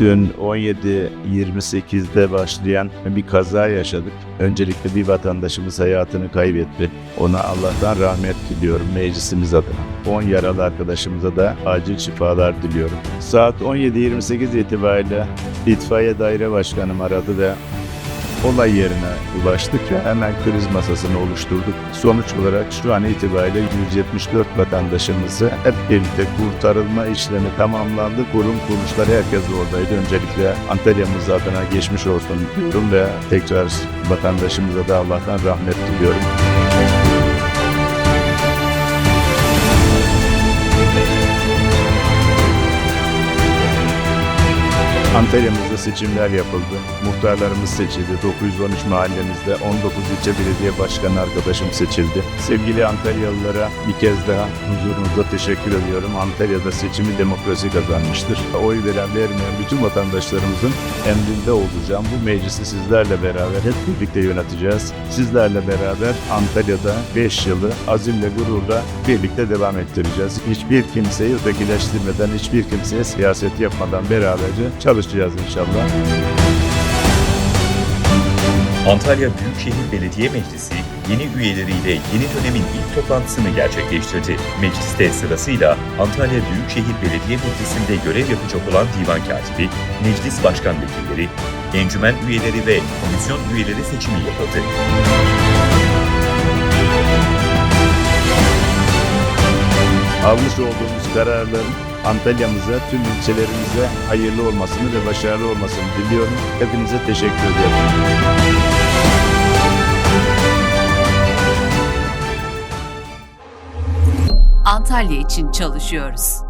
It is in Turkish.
Dün 17.28'de başlayan bir kaza yaşadık. Öncelikle bir vatandaşımız hayatını kaybetti. Ona Allah'tan rahmet diliyorum meclisimiz adına. 10 yaralı arkadaşımıza da acil şifalar diliyorum. Saat 17.28 itibariyle itfaiye daire başkanım aradı ve olay yerine ulaştık ve hemen kriz masasını oluşturduk. Sonuç olarak şu an itibariyle 174 vatandaşımızı hep birlikte kurtarılma işlemi tamamlandı. Kurum kuruluşları herkes oradaydı. Öncelikle Antalya'mız adına geçmiş olsun diyorum ve tekrar vatandaşımıza da Allah'tan rahmet diliyorum. Antalya'mızda seçimler yapıldı. Muhtarlarımız seçildi. 913 mahallemizde 19 ilçe belediye başkanı arkadaşım seçildi. Sevgili Antalyalılara bir kez daha huzurunuzda teşekkür ediyorum. Antalya'da seçimi demokrasi kazanmıştır. Oy veren vermeyen bütün vatandaşlarımızın emrinde olacağım. Bu meclisi sizlerle beraber hep birlikte yöneteceğiz. Sizlerle beraber Antalya'da 5 yılı azimle gururla birlikte devam ettireceğiz. Hiçbir kimseyi ötekileştirmeden, hiçbir kimseye siyaset yapmadan beraberce çalışacağız inşallah. Antalya Büyükşehir Belediye Meclisi yeni üyeleriyle yeni dönemin ilk toplantısını gerçekleştirdi. Mecliste sırasıyla Antalya Büyükşehir Belediye Meclisi'nde görev yapacak olan divan katibi, meclis başkan vekilleri, encümen üyeleri ve komisyon üyeleri seçimi yapıldı. Almış olduğumuz kararların Antalya'mıza, tüm ilçelerimize hayırlı olmasını ve başarılı olmasını diliyorum. Hepinize teşekkür ediyorum. Antalya için çalışıyoruz.